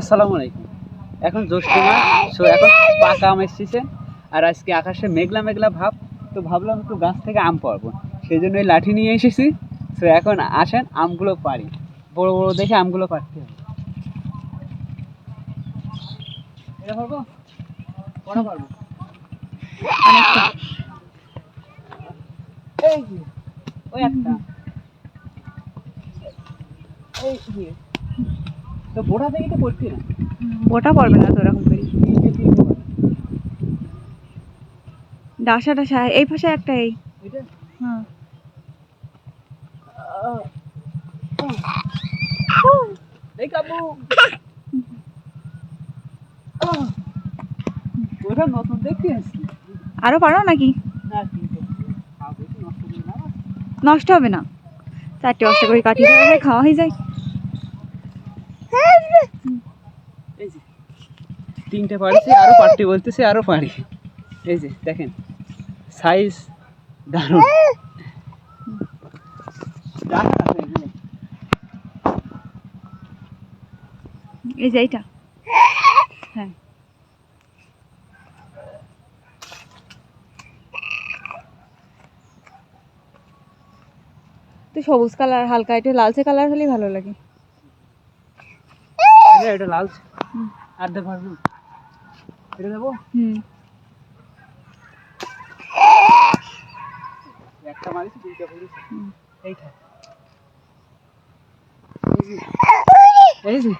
আসসালামু আলাইকুম। এখন জ্যৈষ্ঠ মাস সো এখন পাকা আম এসেছে আর আজকে আকাশে মেঘলা মেঘলা ভাব, তো ভাবলাম একটু গাছ থেকে আম পারব সেই জন্য লাঠি নিয়ে এসেছি সো এখন আসেন আমগুলো পারি বড় বড় দেখে আমগুলো পারতে হবে। ওই একটা। তো থেকে তো না। পড়বে না তো ওরকম করে। ডাসা ডাসা এই পাশে একটা এই। এটা? হ্যাঁ এই কাবু ওটা নতুন দেখতে আসছি। আরও পারো নাকি? নষ্ট হবে না। চারটে পাঁচটা করে কাটিয়ে খাওয়া হয়ে যায়। এই যে তিনটে পারছি আরও পারতে বলতেছে আরও পাড়ি এই যে দেখেন সাইজ দারুণ। এই যে এইটা। হ্যাঁ। তো সবুজ কালার হালকা একটু লালচে কালার হলেই ভালো লাগে। এটা এটা লাল। আর এটা দেবো? হুম। একটা মারিছি দুইটা এইটা এই যে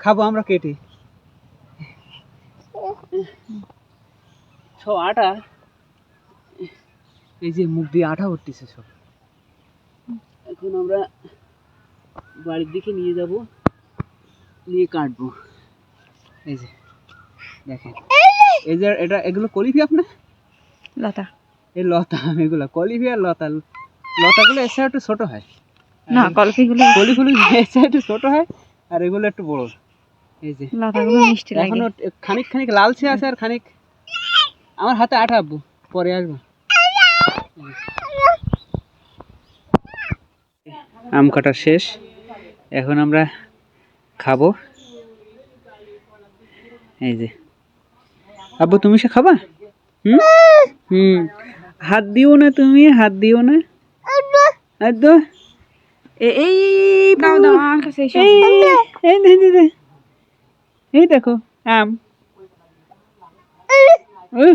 খাব আমরা কেটে। সব আটা। এই যে মুখ দিয়ে আঠা উঠতেছে সব। এখন আমরা বাড়ির দিকে নিয়ে যাব। নিয়ে কাটবো। এই যে দেখেন। এই যে। এটা এগুলো কলিফি আপনার লতা। এই লতা এগুলো কলিফি আর লতা। লতাগুলো এসে একটু ছোট হয়। না কলফিগুলো কলিফুলি এসে একটু ছোট হয় আর এগুলো একটু বড়। এই যে। লতাগুলো মিষ্টি লাগে। এখনও খানিক খানিক লালচে আছে আর খানিক আমার হাতে আঠা আব্বু। পরে আসব। আম কাটা শেষ। এখন আমরা খাব। এই যে। আব্বু তুমি সে খাবা? হুম? হুম। হাত দিও না তুমি হাত দিও না। আদ্দু এ- এই দাও দাও আমার কাছে। এই দে। এই দেখো আম। উহ,